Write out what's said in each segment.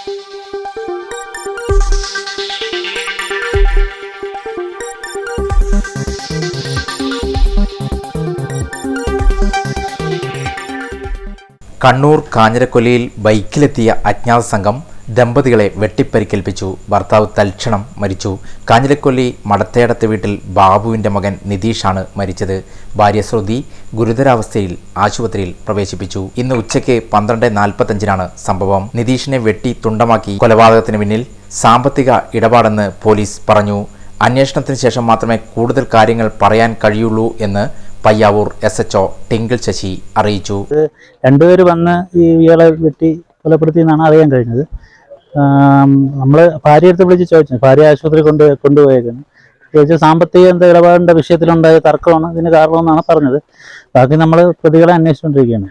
കണ്ണൂർ കാഞ്ഞിരക്കൊല്ലിയിൽ ബൈക്കിലെത്തിയ അജ്ഞാത സംഘം ദമ്പതികളെ വെട്ടിപ്പരിക്കേൽപ്പിച്ചു. ഭർത്താവ് തൽക്ഷണം മരിച്ചു. കാഞ്ഞിരക്കൊല്ലി മടത്തേടത്ത് വീട്ടിൽ ബാബുവിന്റെ മകൻ നിതീഷാണ് മരിച്ചത്. ഭാര്യ ശ്രുതി ഗുരുതരാവസ്ഥയിൽ ആശുപത്രിയിൽ പ്രവേശിപ്പിച്ചു. ഇന്ന് ഉച്ചയ്ക്ക് പന്ത്രണ്ട് നാൽപ്പത്തഞ്ചിനാണ് സംഭവം. നിതീഷിനെ വെട്ടി തുണ്ടമാക്കി കൊലപാതകത്തിന് പിന്നിൽ സാമ്പത്തിക ഇടപാടെന്ന് പോലീസ് പറഞ്ഞു. അന്വേഷണത്തിന് ശേഷം മാത്രമേ കൂടുതൽ കാര്യങ്ങൾ പറയാൻ കഴിയുള്ളൂ എന്ന് പയ്യാവൂർ എസ് എച്ച് ടിങ്കിൾ ശശി അറിയിച്ചു. രണ്ടുപേര് വന്ന് ഈ ഇയാളെ വെട്ടി കൊലപ്പെടുത്തി എന്നാണ് അറിയാൻ കഴിഞ്ഞത്. നമ്മൾ ഭാര്യ എടുത്ത് വിളിച്ച് ചോദിച്ചു. ഭാര്യ ആശുപത്രി കൊണ്ട് കൊണ്ടുപോയേക്കുന്നു. ചോദിച്ചു സാമ്പത്തിക എന്താ ഇടപാടിന്റെ വിഷയത്തിലുണ്ടായ തർക്കമാണ് ഇതിന് കാരണമെന്നാണ് പറഞ്ഞത്. ബാക്കി നമ്മൾ പ്രതികളെ അന്വേഷിച്ചുകൊണ്ടിരിക്കുകയാണ്.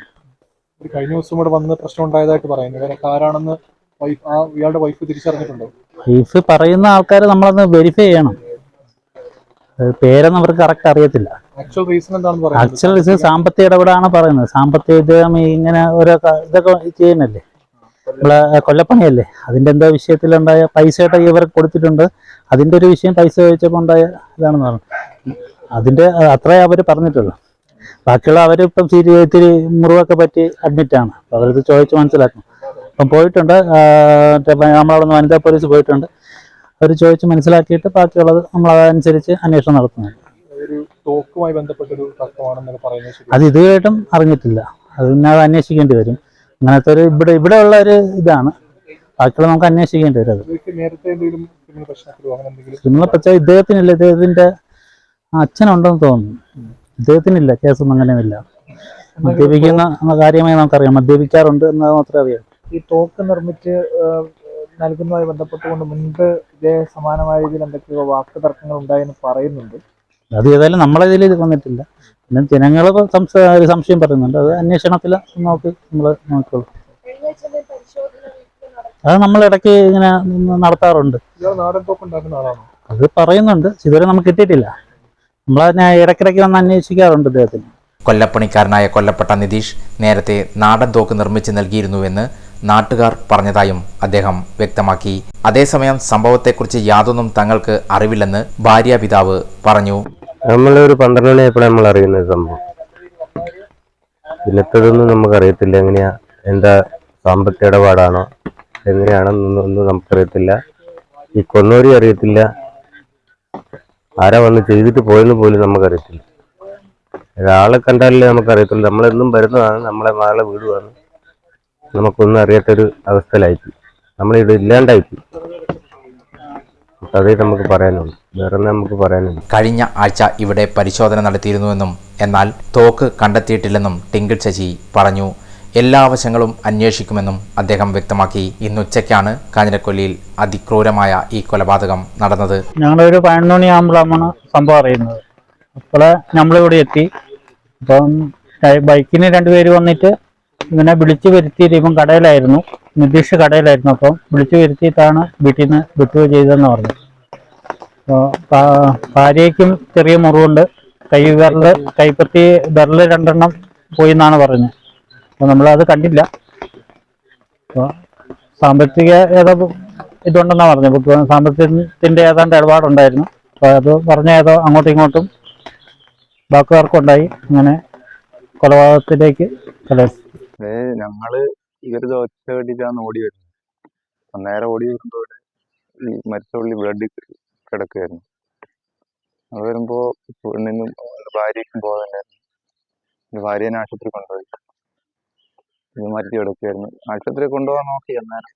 കഴിഞ്ഞ ദിവസം ഇവിടെ വന്ന് പ്രശ്നം ഉണ്ടായതായിട്ട് പറയുന്നു. ഇവരൊക്കെ ആരാണെന്ന് വൈഫ് ആ ഇയാളുടെ വൈഫ് തിരിച്ചറിഞ്ഞിട്ടുണ്ടോ? വൈഫ് പറയുന്ന ആൾക്കാരെ നമ്മളൊന്ന് വെരിഫൈ ചെയ്യണം. പേരൊന്നും അവർക്ക് കറക്റ്റ് അറിയത്തില്ല. ആക്ച്വൽ റീസൺ എന്താണെന്ന് പറയുന്നത് ആക്ച്വൽ ഇത് സാമ്പത്തിക ഇടപെടാണ് പറയുന്നത്. സാമ്പത്തിക ഇങ്ങനെ ഓരോ ഇതൊക്കെ ചെയ്യുന്നല്ലേ? നമ്മളെ കൊല്ലപ്പണിയല്ലേ? അതിന്റെ എന്തോ വിഷയത്തിലുണ്ടായ പൈസയുടെ ഇവർ കൊടുത്തിട്ടുണ്ട്. അതിന്റെ ഒരു വിഷയം പൈസ ചോദിച്ചപ്പോൾ ഉണ്ടായ ഇതാണെന്ന് പറഞ്ഞു. അതിന്റെ അത്രേ അവർ പറഞ്ഞിട്ടുള്ളൂ. ബാക്കിയുള്ള അവരിപ്പം സീരി ഇത്തിരി മുറിവൊക്കെ പറ്റി അഡ്മിറ്റാണ് അപ്പോൾ അവരത് ചോദിച്ച് മനസ്സിലാക്കും. അപ്പം പോയിട്ടുണ്ട്. നമ്മളവിടെ നിന്ന് വനിതാ പോലീസ് പോയിട്ടുണ്ട്. അവർ ചോദിച്ച് മനസ്സിലാക്കിയിട്ട് ബാക്കിയുള്ളത് നമ്മൾ അതനുസരിച്ച് അന്വേഷണം നടത്തുന്നു ഒരു തോക്കുമായി ബന്ധപ്പെട്ടൊരു തർക്കമാണെന്നൊക്കെ പറയുന്നത് ശരി അത് ഇതുവരെയായിട്ടും അറിഞ്ഞിട്ടില്ല. അത് പിന്നെ അത് അന്വേഷിക്കേണ്ടി വരും. അങ്ങനത്തെ ഒരു ഇവിടെ ഇവിടെ ഉള്ള ഒരു ഇതാണ്. ബാക്കിയുള്ള നമുക്ക് അന്വേഷിക്കേണ്ടി വരും അത്. ക്രിമിനൽ പക്ഷേ ഇദ്ദേഹത്തിനില്ല. ഇദ്ദേഹത്തിന്റെ അച്ഛനുണ്ടെന്ന് തോന്നുന്നു. ഇദ്ദേഹത്തിനില്ല കേസൊന്നും അങ്ങനെയൊന്നുമില്ല മദ്യപിക്കുന്ന കാര്യമായി നമുക്കറിയാം. മദ്യപിക്കാറുണ്ട് എന്ന് മാത്രമേ അറിയാം ഈ തോക്ക് നിർമ്മിച്ച് നൽകുന്നതുമായി ബന്ധപ്പെട്ടുകൊണ്ട് മുൻപ് ഇതേ സമാനമായ രീതിയിൽ എന്തൊക്കെയോ വാക്ക് തർക്കങ്ങൾ ഉണ്ടായെന്ന് പറയുന്നുണ്ട്. അത് ഏതായാലും നമ്മളെ ഇതിൽ വന്നിട്ടില്ല. പിന്നെ ജനങ്ങൾ ഒരു സംശയം പറയുന്നുണ്ട്. അത് അന്വേഷണത്തിൽ നോക്കി നമ്മൾ നോക്കിക്കോളൂ. അത് നമ്മൾ ഇടയ്ക്ക് ഇങ്ങനെ നടത്താറുണ്ട്. അത് പറയുന്നുണ്ട്. ഇതുവരെ നമുക്ക് കിട്ടിയിട്ടില്ല. നമ്മളതിനെ ഇടയ്ക്കിടയ്ക്ക് വന്ന് അന്വേഷിക്കാറുണ്ട് ഇദ്ദേഹത്തിന്. കൊല്ലപ്പണിക്കാരനായ കൊല്ലപ്പെട്ട നിതീഷ് നേരത്തെ നാടൻ തോക്ക് നിർമ്മിച്ച് നൽകിയിരുന്നുവെന്ന് നാട്ടുകാർ പറഞ്ഞതായും അദ്ദേഹം വ്യക്തമാക്കി. അതേസമയം സംഭവത്തെക്കുറിച്ച് യാതൊന്നും തങ്ങൾക്ക് അറിവില്ലെന്ന് ഭാര്യാപിതാവ് പറഞ്ഞു. നമ്മൾ ഒരു പന്ത്രണ്ട് മണിയായപ്പോഴാണ് നമ്മൾ അറിയുന്നത് സംഭവം. പിന്നത്തതൊന്നും നമുക്ക് അറിയത്തില്ല എങ്ങനെയാ എന്താ സാമ്പത്തിക ഇടപാടാണോ എങ്ങനെയാണെന്നൊന്നും നമുക്കറിയത്തില്ല. ഈ കൊന്നൂരി അറിയത്തില്ല. ആരാ വന്ന് ചെയ്തിട്ട് പോയെന്ന് പോലും നമുക്കറിയത്തില്ല. ഒരാളെ കണ്ടാലല്ലേ നമുക്കറിയത്തില്ല നമ്മളെന്നും വരുന്നതാണ് നമ്മളെ നാളെ വന്ന് നമുക്കൊന്നും അറിയാത്തൊരു അവസ്ഥയിലായിപ്പോയി. നമ്മളിവിടെ ഇല്ലാണ്ടായിപ്പോയി. അതേ നമുക്ക് പറയാനുള്ളൂ വേറെ നമുക്ക് പറയാനുള്ളൂ കഴിഞ്ഞ ആഴ്ച ഇവിടെ പരിശോധന നടത്തിയിരുന്നുവെന്നും എന്നാൽ തോക്ക് കണ്ടെത്തിയിട്ടില്ലെന്നും ടിങ്കിൾ ശശി പറഞ്ഞു. എല്ലാ വശങ്ങളും അന്വേഷിക്കുമെന്നും അദ്ദേഹം വ്യക്തമാക്കി. ഇന്നുച്ചയ്ക്കാണ് കാഞ്ഞിരക്കൊല്ലിയിൽ അതിക്രൂരമായ ഈ കൊലപാതകം നടന്നത്. ഞങ്ങളൊരു പതിനൊന്ന് മണിയാകുമ്പോഴാണ് സംഭവം അറിയുന്നത്. അപ്പോൾ നമ്മളിവിടെ എത്തി. അപ്പം ബൈക്കിന് രണ്ടുപേര് വന്നിട്ട് ഇങ്ങനെ വിളിച്ചു വരുത്തിയിട്ട് ഇപ്പം കടയിലായിരുന്നു. നിതീഷ് കടയിലായിരുന്നു. അപ്പം വിളിച്ചു വരുത്തിയിട്ടാണ് വീട്ടിൽ നിന്ന് വിട്ടു ചെയ്തതെന്ന് പറഞ്ഞു ഭാര്യയ്ക്കും ചെറിയ മുറിവുണ്ട്. കൈ വിരൽ കൈപ്പത്തി വിരൽ രണ്ടെണ്ണം പോയി എന്നാണ് പറഞ്ഞത്. അപ്പോൾ നമ്മളത് കണ്ടില്ല. അപ്പോൾ സാമ്പത്തിക ഏതോ ഇതുണ്ടെന്നാണ് പറഞ്ഞത്. സാമ്പത്തികത്തിന്റെ ഏതാണ്ട് ഇടപാടുണ്ടായിരുന്നു. അപ്പോൾ അത് പറഞ്ഞ ഏതോ അങ്ങോട്ടും ഇങ്ങോട്ടും വാക്കുതർക്കമുണ്ടായി. അങ്ങനെ കൊലപാതകത്തിലേക്ക് കലാശിച്ചു ഏ ഞങ്ങൾ ഇവരിത് ഒറ്റ വേണ്ടിയിട്ടാണ് ഓടി വരുന്നത്. അന്നേരം ഓടി വരുമ്പോൾ ഈ മരിച്ച പുള്ളി ബ്ലഡിൽ കിടക്കുകയായിരുന്നു അത് വരുമ്പോ പെണ്ണിനും ഭാര്യയ്ക്കും പോകാനുണ്ടായിരുന്നു എന്റെ ഭാര്യനെ ആശുപത്രി കൊണ്ടുപോയി. ഇത് മരിച്ചു കിടക്കുകയായിരുന്നു ആശുപത്രി കൊണ്ടുപോകാൻ നോക്കി. അന്നേരം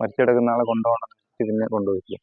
മരിച്ചു കിടക്കുന്ന ആളെ കൊണ്ടുപോകണം പിന്നെ കൊണ്ടുപോയില്ല